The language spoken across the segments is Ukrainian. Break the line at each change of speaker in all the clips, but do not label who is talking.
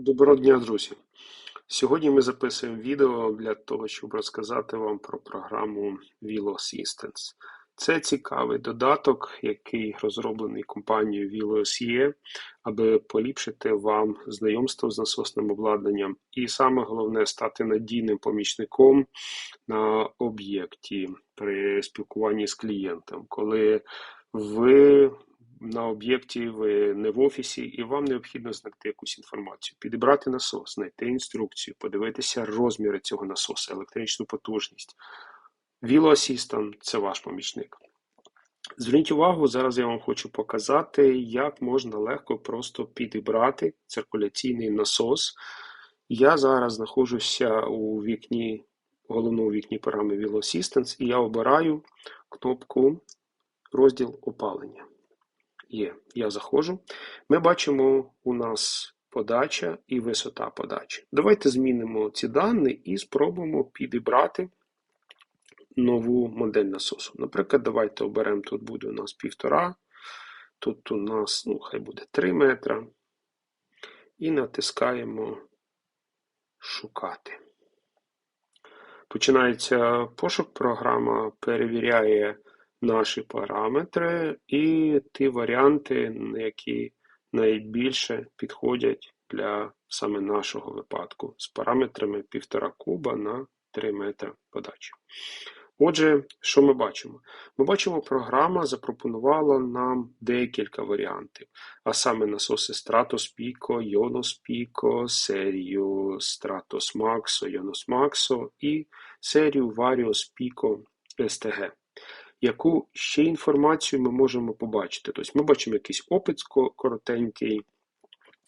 Доброго дня, друзі! Сьогодні ми записуємо відео для того, щоб розказати вам про програму Vilo Assistance. Це цікавий додаток, який розроблений компанією ViloSE, аби поліпшити вам знайомство з насосним обладнанням, і саме головне стати надійним помічником на об'єкті при спілкуванні з клієнтом, коли ви на об'єкті, ви не в офісі, і вам необхідно знайти якусь інформацію, підібрати насос, знайти інструкцію, подивитися розміри цього насоса, електричну потужність. Assistant – це ваш помічник. Зверніть увагу, зараз я вам хочу показати, як можна легко просто підібрати циркуляційний насос. Я зараз знаходжуся у вікні, головному вікні програми Vilo Assistance, і я обираю кнопку розділ опалення. Є, я заходжу. Ми бачимо у нас подача і висота подачі. Давайте змінимо ці дані і спробуємо підібрати нову модель насосу. Наприклад, давайте оберемо, тут буде у нас півтора, тут у нас, ну, хай буде 3 метра. І натискаємо Шукати. Починається пошук, програма перевіряє наші параметри і ті варіанти, які найбільше підходять для саме нашого випадку з параметрами 1,5 куба на 3 метри подачі. Отже, що ми бачимо? Ми бачимо, програма запропонувала нам декілька варіантів, а саме насоси Stratos Pico, Ionos Pico, серію Stratos Maxo, Ionos Maxo і серію Varios Pico STG яку ще інформацію ми можемо побачити. Тобто Ми бачимо якийсь опит коротенький,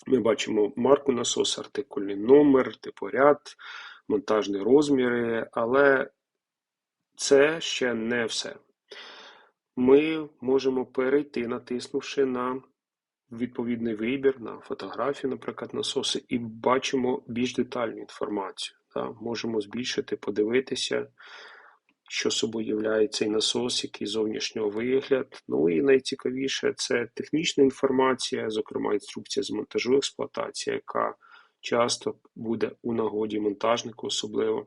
ми бачимо марку насоса, артикульний номер, типоряд, монтажні розміри, але це ще не все. Ми можемо перейти, натиснувши на відповідний вибір, на фотографію, наприклад, насоси, і бачимо більш детальну інформацію. Можемо збільшити, подивитися що собою являє цей насос, який зовнішнього вигляд. Ну і найцікавіше це технічна інформація, зокрема інструкція з монтажу експлуатації, яка часто буде у нагоді монтажнику, особливо.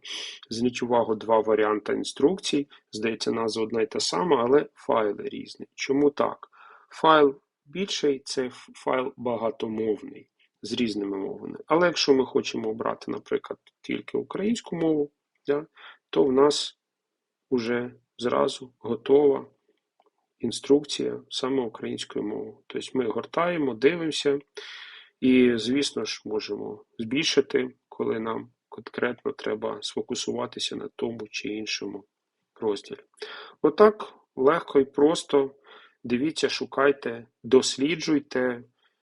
Зверніть увагу, два варіанти інструкцій. Здається, назва одна й та сама, але файли різні. Чому так? Файл більший це файл багатомовний з різними мовами. Але якщо ми хочемо обрати, наприклад, тільки українську мову, то в нас уже зразу готова інструкція саме українською мовою. Тобто ми гортаємо, дивимося і, звісно ж, можемо збільшити, коли нам конкретно треба сфокусуватися на тому чи іншому розділі. Отак легко і просто. Дивіться, шукайте, досліджуйте,